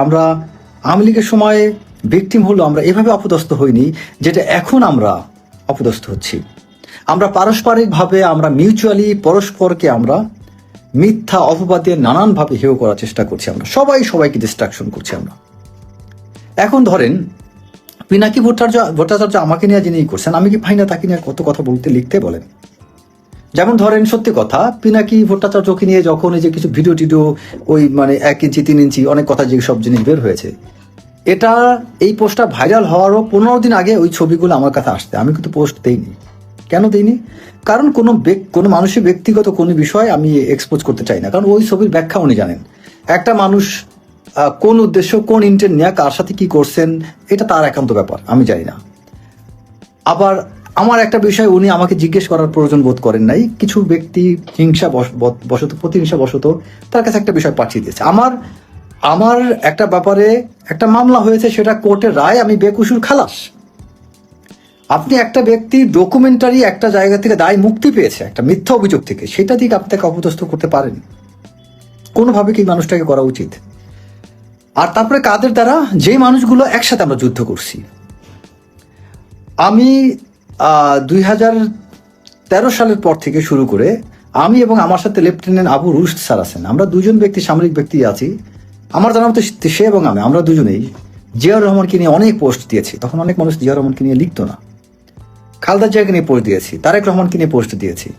আমরা আওয়ামী লীগের সময় ভিকটিম হলো আমরা এভাবে অপদস্থ হইনি যেটা এখন আমরা অপদস্থ হচ্ছি। আমরা পারস্পরিকভাবে, আমরা মিউচুয়ালি পরস্পরকে আমরা মিথ্যা, অপবাদে নানানভাবে হেয় করার চেষ্টা করছি আমরা। সবাই সবাইকে ডিস্ট্রাকশন করছি আমরা। এখন ধরেন, পিনাকি ভট্টাচার্য ভট্টাচার্য আমাকে নিয়ে যিনি করছেন, আমি কি পাই না তাকে নিয়ে কত কথা বলতে, লিখতে বলেন? যেমন ধরেন, সত্যি কথা, পিনাকি ভট্টাচার্যকে নিয়ে যখন এই যে কিছু ভিডিও টিডিও, ওই মানে এক ইঞ্চি, তিন ইঞ্চি, অনেক কথা যে সব জিনিস বের হয়েছে, এটা এই পোস্টটা ভাইরাল হওয়ারও পনেরো দিন আগে ওই ছবিগুলো আমার কাছে আসতে আমি কিন্তু পোস্ট দেইনি। কেন দিইনি? কারণ কোনো কোনো মানুষের ব্যক্তিগত কোনো বিষয় আমি এক্সপোজ করতে চাই না। কারণ ওই ছবির ব্যাখ্যা উনি জানেন। একটা মানুষ কোন উদ্দেশ্য, কোন ইন্টেন্ট নিয়ে কার সাথে কি করছেন, এটা তার একান্ত ব্যাপার, আমি জানি না। আবার আমার একটা বিষয় উনি আমাকে জিজ্ঞেস করার প্রয়োজন বোধ করেন নাই। কিছু ব্যক্তি হিংসা বশ- বশ- বশত, প্রতিহিংসা বশত তার কাছে একটা বিষয় পাঠিয়ে দিয়েছে। আমার আমার একটা ব্যাপারে একটা মামলা হয়েছে, সেটা কোর্টের রায়, আমি বেকুসুর খালাস। আপনি একটা ব্যক্তি ডকুমেন্টারি একটা জায়গা থেকে দায় মুক্তি পেয়েছে, একটা মিথ্যা অভিযোগ থেকে, সেটা দিকে আপনি তাকে অপদস্থ করতে পারেন। কোনোভাবে কি মানুষটাকে করা উচিত? আর তারপরে কাদের দ্বারা যে মানুষগুলো একসাথে আমরা যুদ্ধ করছি? আমি দুই হাজার তেরো সালের পর থেকে শুরু করে আমি এবং আমার সাথে লেফটেন্যান্ট আবু রুশদ স্যার আছেন। আমরা দুজন ব্যক্তি, সামরিক ব্যক্তি আছি। আমার জানা মতো সে এবং আমি, আমরা দুজনেই জিয়াউর রহমানকে নিয়ে অনেক পোস্ট দিয়েছি। তখন অনেক মানুষ জিয়াউর রহমানকে নিয়ে লিখতো না। খালদা জিয়াকে নিয়ে পোস্ট দিয়েছি, তারেক রহমানকে নিয়ে পোস্ট দিয়েছি।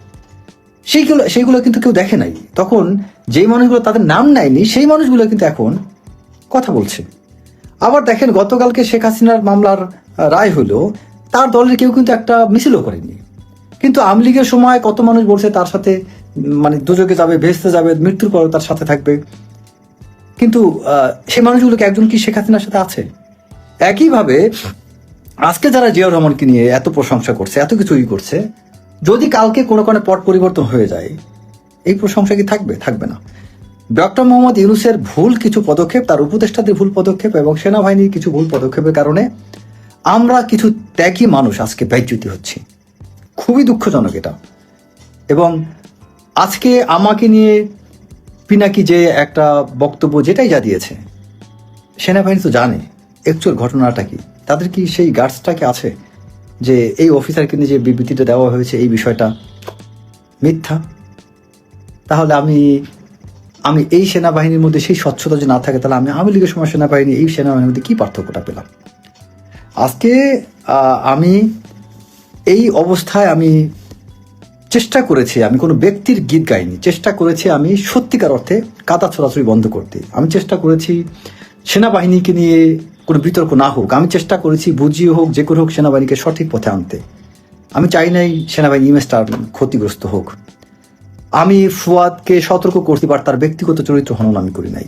সেইগুলো সেইগুলো কিন্তু কেউ দেখে নাই। তখন যেই মানুষগুলো তাদের নাম নেয়নি, সেই মানুষগুলো কিন্তু এখন কথা বলছে। আবার দেখেন, গতকালকে শেখ হাসিনার মামলার রায় হলো তার দলের কেউ কিন্তু একটা মিছিলও করেনি। কিন্তু আওয়ামী লীগের সময় কত মানুষ বলছে তার সাথে মানে দুযোগে যাবে, ভেস্তে যাবে, মৃত্যুর পর তার সাথে থাকবে। কিন্তু সে মানুষগুলোকে একজন কি শেখ হাসিনার সাথে আছে? একইভাবে, আজকে যারা জিয়াউর রহমানকে নিয়ে এত প্রশংসা করছে, এত কিছু ই করছে, যদি কালকে কোনো কোনো পট পরিবর্তন হয়ে যায়, এই প্রশংসা কি থাকবে? থাকবে না। ডক্টর মোহাম্মদ ইউনুসের ভুল কিছু পদক্ষেপ, তার উপদেষ্টাদের ভুল পদক্ষেপ এবং সেনাবাহিনীর কিছু ভুল পদক্ষেপের কারণে আমরা কিছু ত্যাগী মানুষ আজকে ব্যয়চ্যুতি হচ্ছি। খুবই দুঃখজনক এটা। এবং আজকে আমাকে নিয়ে পিনাকি যে একটা বক্তব্য যেটাই যা দিয়েছে, সেনাবাহিনী তো জানে অ্যাকচুয়াল ঘটনাটা কি? তাদের কি সেই গার্ডসটা কি আছে যে এই অফিসারকে নিয়ে যে বিবৃতিটা দেওয়া হয়েছে এই বিষয়টা মিথ্যা? তাহলে আমি আমি এই সেনাবাহিনীর মধ্যে সেই স্বচ্ছতা যে না থাকে, তাহলে আমি আওয়ামী লীগের সময় সেনাবাহিনী এই সেনাবাহিনীর মধ্যে কী পার্থক্যটা পেলাম? আজকে আমি এই অবস্থায় আমি চেষ্টা করেছি, আমি কোনো ব্যক্তির গীত গাইনি, চেষ্টা করেছি আমি সত্যিকার অর্থে কাদা ছড়াছড়ি বন্ধ করতে। আমি চেষ্টা করেছি সেনাবাহিনীকে নিয়ে কোনো বিতর্ক না হোক, আমি চেষ্টা করেছি বুঝিয়ে হোক, যে করে হোক সেনাবাহিনীকে সঠিক পথে আনতে। আমি চাই নাই সেনাবাহিনী ইমেজটা ক্ষতিগ্রস্ত হোক। আমি ফুয়াদকে সতর্ক করতে পার, তার ব্যক্তিগত চরিত্র হনন আমি করি নাই।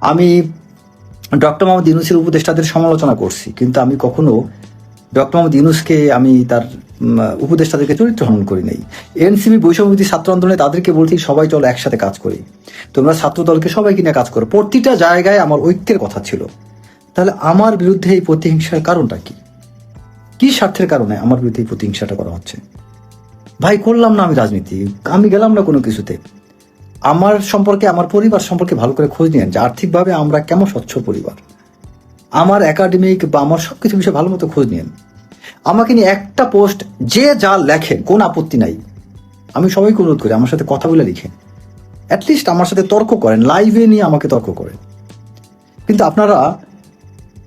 আমি ডক্টর মোহাম্মদ ইউনুসের উপদেষ্টাদের সমালোচনা করছি, কিন্তু আমি কখনো ডক্টর মোহাম্মদ ইউনুসকে আমি তার উপদেষ্টাদেরকে চরিত্র হনন করি নাই। এনসিবি বৈষম্যবিধি ছাত্র আন্দোলনে তাদেরকে বলছি, সবাই চলো একসাথে কাজ করি। তোমরা ছাত্র দলকে সবাইকে নিয়ে কাজ করো। প্রতিটা জায়গায় আমার ঐক্যের কথা ছিল। তাহলে আমার বিরুদ্ধে এই প্রতিহিংসার কারণটা কি? কি স্বার্থের কারণে আমার বিরুদ্ধে এই প্রতিহিংসাটা করা হচ্ছে? ভাই, করলাম না আমি রাজনীতি। আমি গেলাম না কোনো কিছুতে। আমার সম্পর্কে, আমার পরিবার সম্পর্কে ভালো করে খোঁজ নিয়েন যে আর্থিকভাবে আমরা কেমন স্বচ্ছ পরিবার। আমার একাডেমিক বা আমার সব কিছু বিষয়ে ভালো মতো খোঁজ নিয়েন। আমাকে নিয়ে একটা পোস্ট যে যা লেখে, কোন আপত্তি নাই। আমি সবাইকে অনুরোধ করি, আমার সাথে কথা বলে লিখেন। অ্যাটলিস্ট আমার সাথে তর্ক করেন লাইভে নিয়ে আমাকে তর্ক করেন। কিন্তু আপনারা,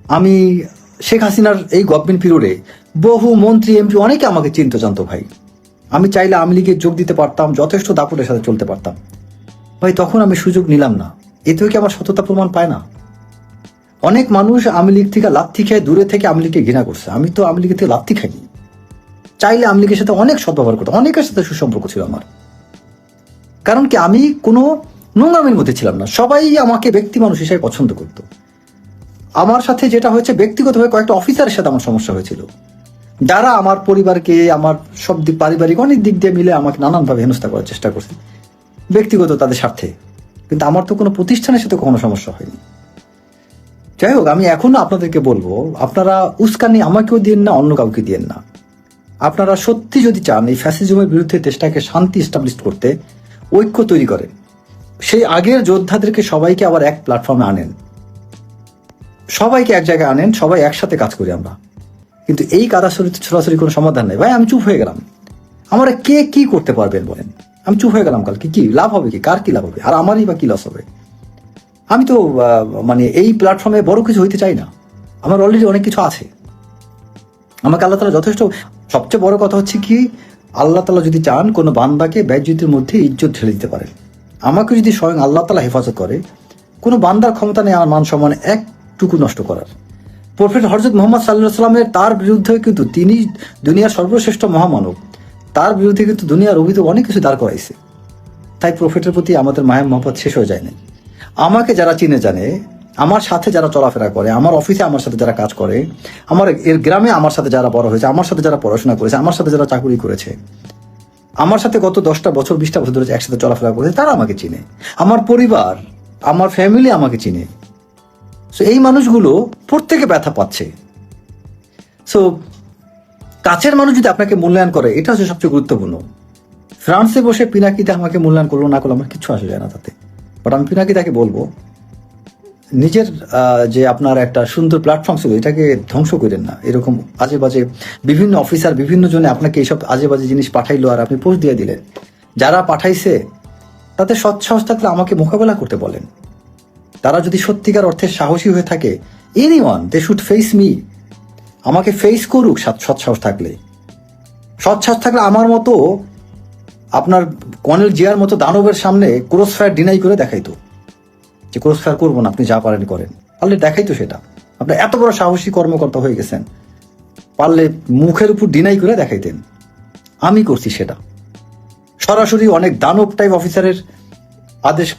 আমি শেখ হাসিনার এই গভর্নমেন্ট পিরিয়ডে বহু মন্ত্রী, এমপি অনেকে আমাকে চিনতে, জানতো ভাই। আমি চাইলে আওয়ামী লীগে যোগ দিতে পারতাম, যথেষ্ট দাপটের সাথে চলতে পারতাম। ভাই, তখন আমি সুযোগ নিলাম না। এতেও কি আমার সততা প্রমাণ পায় না? অনেক মানুষ আওয়ামী লীগ থেকে লাথি খেয়ে দূরে থেকে আওয়ামী লীগকে ঘৃণা করছে। আমি তো আওয়ামী লীগের থেকে লাথি খাইনি। চাইলে আওয়ামী লীগের সাথে অনেক সদ্ব্যবহার করতাম। অনেকের সাথে সুসম্পর্ক ছিল আমার। কারণ কি, আমি কোনো নোংরামের মধ্যে ছিলাম না। সবাই আমাকে ব্যক্তি মানুষ হিসেবে পছন্দ করতো। আমার সাথে যেটা হয়েছে, ব্যক্তিগতভাবে কয়েকটা অফিসারের সাথে আমার সমস্যা হয়েছিল। যারা আমার পরিবারকে, আমার সব দিক পারিবারিক অনেক দিক দিয়ে মিলে আমাকে নানানভাবে হেনস্থা করার চেষ্টা করছে। ব্যক্তিগত তাদের স্বার্থে। কিন্তু আমার তো কোনো প্রতিষ্ঠানের সাথে কখনো সমস্যা হয়নি। যাই হোক, আমি এখনও আপনাদেরকে বলব, আপনারা উস্কানি আমাকেও দিয়েন না, অন্য কাউকে দিয়েন না। আপনারা সত্যি যদি চান এই ফ্যাসিজমের বিরুদ্ধে দেশটাকে শান্তি এস্টাবলিশ করতে, ঐক্য তৈরি করেন। সেই আগের যোদ্ধাদেরকে সবাইকে আবার এক প্ল্যাটফর্মে আনেন। সবাইকে এক জায়গায় আনেন, সবাই একসাথে কাজ করি আমরা। কিন্তু এই কাদা সরাসরি কোনো সমাধান নেই। ভাই, আমি চুপ হয়ে গেলাম। আমরা কে কি করতে পারবেন বলেন? আমি চুপ হয়ে গেলাম কালকে। কি লাভ হবে কি? কার কি লাভ হবে? আর আমারই বা কি লস হবে? আমি তো মানে এই প্ল্যাটফর্মে বড় কিছু হইতে চাই না। আমার অলরেডি অনেক কিছু আছে। আমাকে আল্লাহ তালা যথেষ্ট, সবচেয়ে বড় কথা হচ্ছে কি, আল্লাহ তালা যদি চান, কোনো বান্দাকে ব্যয়যুদ্ধের মধ্যে ইজ্জত ঢেলে দিতে পারেন। আমাকে যদি স্বয়ং আল্লাহ তালা হেফাজত করে, কোনো বান্দার ক্ষমতা নেই আমার মান সম্মান একটুকু নষ্ট করার। প্রফেট হরজত মোহাম্মদ সাল্লাহ সাল্লামের তার বিরুদ্ধে কিন্তু তিনি দুনিয়ার সর্বশ্রেষ্ঠ মহামানব। তার বিরুদ্ধে কিন্তু দুনিয়ার অভিযোগ অনেক কিছু দাঁড় করাইছে। তাই প্রফেটের প্রতি আমাদের মায়ের মহব্বত শেষ হয়ে যায় না আমাকে যারা চিনে জানে, আমার সাথে যারা চলাফেরা করে, আমার অফিসে আমার সাথে যারা কাজ করে, আমার এর গ্রামে আমার সাথে যারা বড় হয়েছে, আমার সাথে যারা পড়াশোনা করেছে, আমার সাথে যারা চাকরি করেছে, আমার সাথে গত দশটা বছর, বিশটা বছর ধরে একসাথে চলাফেরা করেছে, তারা আমাকে চিনে। আমার পরিবার, আমার ফ্যামিলি আমাকে চিনে। সো এই মানুষগুলো প্রত্যেকে ব্যথা পাচ্ছে। সো কাছের মানুষ যদি আপনাকে মূল্যায়ন করে, এটা হচ্ছে সবচেয়ে গুরুত্বপূর্ণ। ফ্রান্সে বসে পিনাকিতে আমাকে মূল্যায়ন করল না করল আমার কিছু আসে যায় না তাতে। বাট আমি পিনাকিতাকে বলব, নিজের যে আপনার একটা সুন্দর প্ল্যাটফর্ম ছিল, এটাকে ধ্বংস করেন না। এরকম আজে বাজে বিভিন্ন অফিসার বিভিন্ন জনে আপনাকে এইসব আজে বাজে জিনিস পাঠাইলো আর আপনি পোস্ট দিয়ে দিলেন। যারা পাঠাইছে, তাতে সৎসাহস থাকলে আমাকে মোকাবেলা করতে বলেন। তারা যদি সত্যিকার অর্থে সাহসী হয়ে থাকে any one they should face me আমাকে ফেস করুক সৎ সৎসাহস থাকলে। সৎসাহস থাকলে আমার মতো আপনার কর্নেল জিয়ার মতো দানবের সামনে ক্রস ফায়ার ডিনাই করে দেখাইতো। যে ক্রস ফায়ার করব না, আপনি যা পারেন করেন। পারলে দেখাইতো সেটা। আপনি এত বড় সাহসী কর্মকর্তা হয়ে গেছেন, পারলে মুখের উপর ডিনাই করে দেখাইতেন। আমি করছি সেটা। সরাসরি অনেক দানব টাইপ অফিসারের আদেশ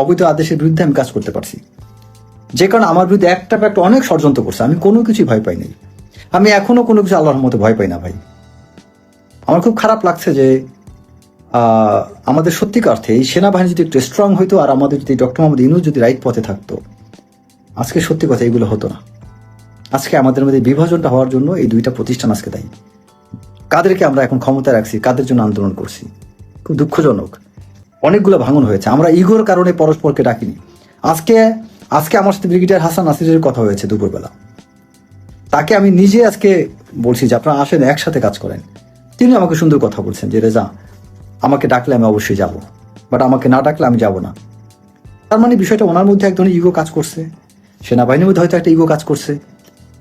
অবৈধ আদেশের বিরুদ্ধে আমি কাজ করতে পারছি। যে কারণে আমার বিরুদ্ধে একটা একটা অনেক ষড়যন্ত্র করছে, আমি কোনো কিছুই ভয় পাই নাই আমি এখনও কোনো কিছু আল্লাহর মতো ভয় পাই না ভাই। আমার খুব খারাপ লাগছে যে আমাদের সত্যিকার অর্থে এই সেনাবাহিনী যদি একটু স্ট্রং হইতো আর আমাদের যদি ডক্টর মোহাম্মদ ইনুস যদি রাইট পথে থাকতো, আজকে সত্যি কথা এগুলো হতো না। আজকে আমাদের মধ্যে বিভাজনটা হওয়ার জন্য এই দুইটা প্রতিষ্ঠান আজকে দায়ী। কাদেরকে আমরা এখন ক্ষমতা রাখছি, কাদের জন্য আন্দোলন করছি? খুব দুঃখজনক। অনেকগুলো ভাঙন হয়েছে। আমরা ইগোর কারণে পরস্পরকে ডাকিনি। আজকে আজকে আমার সাথে ব্রিগেডিয়ার হাসান নাসিরের কথা হয়েছে দুপুরবেলা। তাকে আমি নিজে আজকে বলছি যে আপনারা আসেন, একসাথে কাজ করেন। তিনি আমাকে সুন্দর কথা বলছেন যে, রেজা, আমাকে ডাকলে আমি অবশ্যই যাব। বাট আমাকে না ডাকলে আমি যাব না। তার মানে বিষয়টা ওনার মধ্যে এক ধরনের ইগো কাজ করছে। সেনাবাহিনীর মধ্যে হয়তো একটা ইগো কাজ করছে।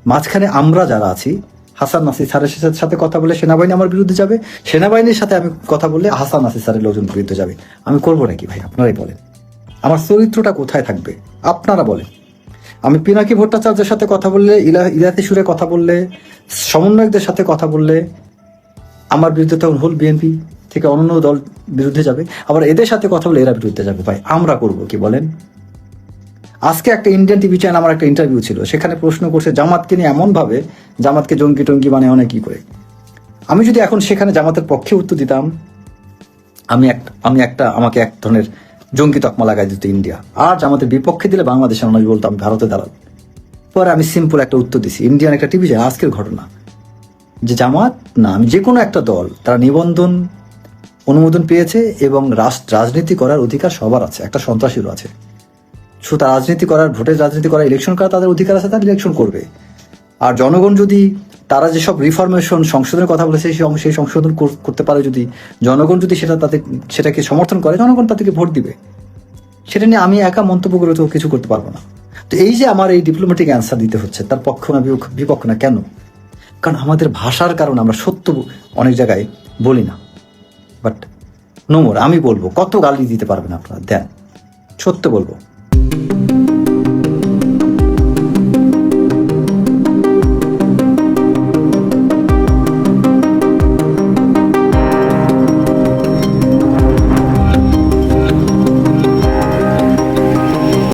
মাঝখানে আমরা যারা আছি, হাসান নাসির স্যারের সাথে- কথা বলে সেনাবাহিনী আমার বিরুদ্ধে যাবে। সেনাবাহিনীর সাথে আমি কথা বললে হাসান নাসির স্যারের লোকজন বিরুদ্ধে যাবে। আমি করব নাকি ভাই? আপনারাই বলেন। আমার চরিত্রটা কোথায় থাকবে? আপনারা বলেন। আমি পিনাকি ভট্টাচার্যের সাথে কথা বললে, ইলা ইলাতি সুরে কথা বললে, সমন্বয়কদের সাথে কথা বললে, আমার বিরুদ্ধে তখন হোল বিএনপি থেকে অন্য দল বিরুদ্ধে যাবে। আবার এদের সাথে কথা বলে এরা বিরুদ্ধে যাবে। ভাই, আমরা করব কি বলেন? আজকে একটা ইন্ডিয়ান টিভি চ্যানেল আমার একটা ইন্টারভিউ ছিল। সেখানে প্রশ্ন করছে, জামাতকে নিয়ে এমনভাবে জামাতকে জঙ্গি টঙ্গি মানে অনেক কি করে। আমি যদি এখন সেখানে জামাতের পক্ষে উত্তর দিতাম, আমি এক আমি একটা আমাকে এক ধরনের জঙ্গি তকমা লাগাই দিত ইন্ডিয়া। আর জামাতের বিপক্ষে দিলে বাংলাদেশের মানুষ বলতো আমি ভারতে দাঁড়াবো। পরে আমি সিম্পল একটা উত্তর দিছি, ইন্ডিয়ান একটা টিভি চ্যানেল, আজকের ঘটনা। যে জামাত, না, আমি যে কোনো একটা দল, তারা নিবন্ধন, অনুমোদন পেয়েছে এবং রাজনীতি করার অধিকার সবার আছে, একটা সন্ত্রাসীরও আছে। শুধু রাজনীতি করার, ভোটের রাজনীতি করার ইলেকশন করার তাদের অধিকার আছে, তারা ইলেকশন করবে। আর জনগণ যদি তারা যেসব রিফরমেশন সংশোধনের কথা বলেছে, সেই সংশোধন কর- করতে পারে যদি জনগণ যদি সেটা তাদের সেটাকে সমর্থন করে, জনগণ তাদেরকে ভোট দিবে। সেটা নিয়ে আমি একা মন্তব্য করে তো কিছু করতে পারব না। তো এই যে আমার এই ডিপ্লোম্যাটিক অ্যান্সার দিতে হচ্ছে, তার পক্ষ না বিপক্ষ না কেন? কারণ আমাদের ভাষার কারণে আমরা সত্য অনেক জায়গায় বলি না। বাট নোমর আমি বলব, কত গালি দিতে পারবেন আপনারা? দেন, সত্য বলব।